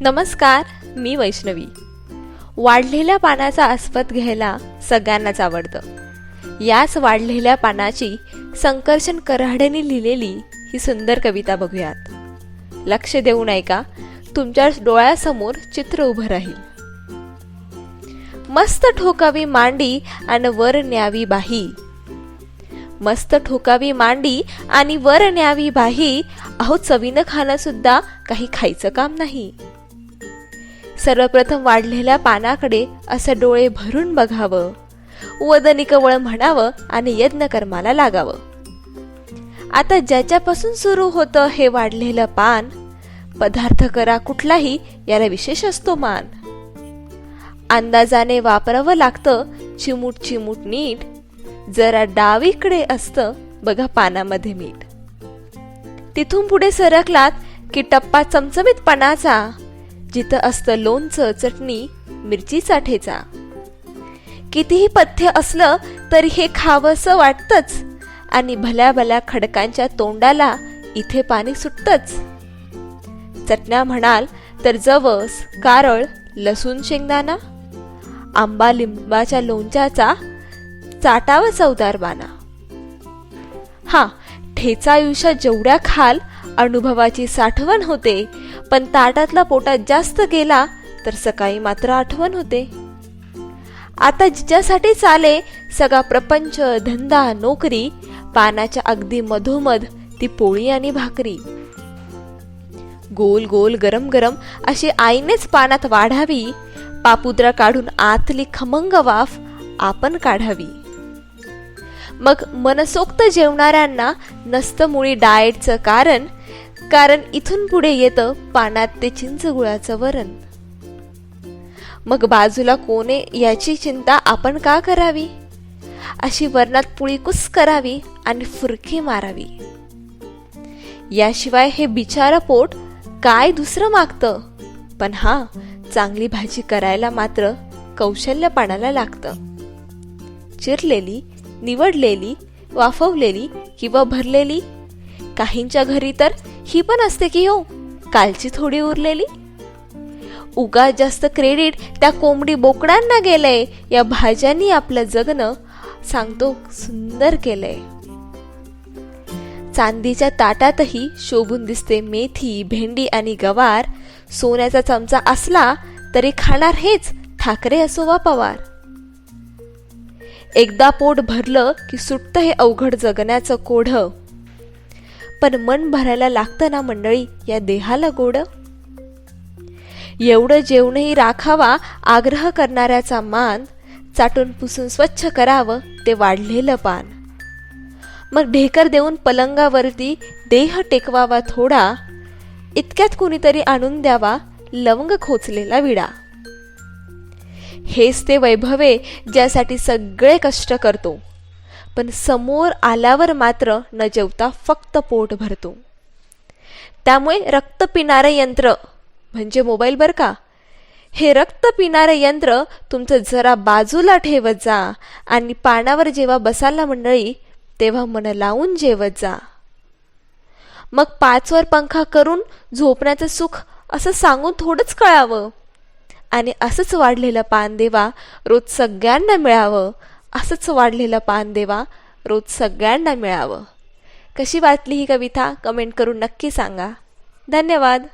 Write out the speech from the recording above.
नमस्कार मी वैष्णवी. वाढलेल्या पानाचा आस्वाद घ्यायला सगळ्यांनाच आवडतं. याच वाढलेल्या पानाची संकर्षण कराडेने लिहिलेली ही सुंदर कविता बघूयात. लक्ष देऊन ऐका तुमच्या डोळ्यासमोर चित्र उभं राहील. मस्त ठोकावी मांडी आणि वर न्यावी बाही. मस्त ठोकावी मांडी आणि वर न्यावी बाही अहो चवीनं खाणं सुद्धा काही खायचं काम नाही. सर्वप्रथम वाढलेल्या पानाकडे असं डोळे भरून बघावं. वदनी कवळ म्हणावं आणि यज्ञ कर्माला लागावं. आता ज्याच्यापासून सुरू होतं हे वाढलेलं पान पदार्थ करा कुठलाही याला विशेष असतो मान. अंदाजाने वापरावं लागतं चिमूट चिमूट नीट जरा डावीकडे असतं बघा पानामध्ये मीठ. तिथून पुढे सरकलात की टप्पा चमचमीत पानाचा जिथं असतं लोणचं चटणी मिरचीचा ठेचा कितीही पथ्य असलं तरी हे खावंसं वाटतंच आणि भल्या भल्या खडकांच्या तोंडाला इथे पाणी सुटतच. चटण्या म्हणाल तर जवस कारळ लसूण शेंगदाणा आंबा लिंबाच्या लोणच्याचा चाटावा चवदार बाना हा ठेचा आयुष्यात जेवढ्या खाल अनुभवाची साठवण होते पण ताटातला पोटात जास्त गेला तर सकाळी मात्र आठवण होते. आता जिच्यासाठी चाले सगळा प्रपंच धंदा नोकरी पानाच्या अगदी मधोमध ती पोळी आणि भाकरी. गोल गोल गरम गरम अशी आईनेच पानात वाढावी पापुद्रा काढून आतली खमंग वाफ आपण काढावी. मग मनसोक्त जेवणाऱ्यांना नसतं मुळी डाएटचं कारण कारण इथून पुढे येतं पानात ते चिंच गुळाचं वरण. मग बाजूला कोणे याची चिंता आपण का करावी? अशी वरणात पुळी कुस करावी आणि फुरकी मारावी? याशिवाय हे बिचारा पोट काय दुसरं मागतं? पण हा चांगली भाजी करायला मात्र कौशल्य पाण्याला लागतं. चिरलेली निवडलेली वाफवलेली किंवा भरलेली? काहींच्या घरी तर ही पण असते की हो कालची थोडी उरलेली? उगा जास्त क्रेडिट त्या कोंबडी बोकडांना गेलंय या भाज्यांनी आपलं जगणं सांगतो सुंदर केलंय. चांदीच्या ताटातही शोभून दिसते मेथी भेंडी आणि गवार. सोन्याचा चमचा असला तरी खाणार हेच ठाकरे असो वा पवार. एकदा पोट भरलं की सुटतं हे अवघड जगण्याचं कोढ. पण मन भरायला लागतं ना मंडळी या देहाला गोड? एवढं जेवणही राखावा आग्रह करणाऱ्याचा मान चाटून पुसून स्वच्छ करावं ते वाढलेलं पान. मग ढेकर देऊन पलंगावरती देह टेकवावा थोडा इतक्यात कुणीतरी आणून द्यावा लवंग खोचलेला विडा. हेच ते वैभवे ज्यासाठी सगळे कष्ट करतो. पण समोर आल्यावर मात्र न जेवता फक्त पोट भरतो. त्यामुळे रक्त पिणारे यंत्र म्हणजे मोबाईल बर का? हे रक्त पिणारे यंत्र तुमचं जरा बाजूला ठेवत जा आणि पानावर जेव्हा बसायला मंडळी तेव्हा मन लावून जेवत जा. मग पाचवर पंखा करून झोपण्याचं सुख असं सांगून थोडंच कळावं. आणि असंच वाढलेलं पान देवा रोज सगळ्यांना मिळावं. असंच वाढलेलं पान देवा रोज सगळ्यांना मिळावं. कशी वाटली ही कविता? कमेंट करून नक्की सांगा. धन्यवाद.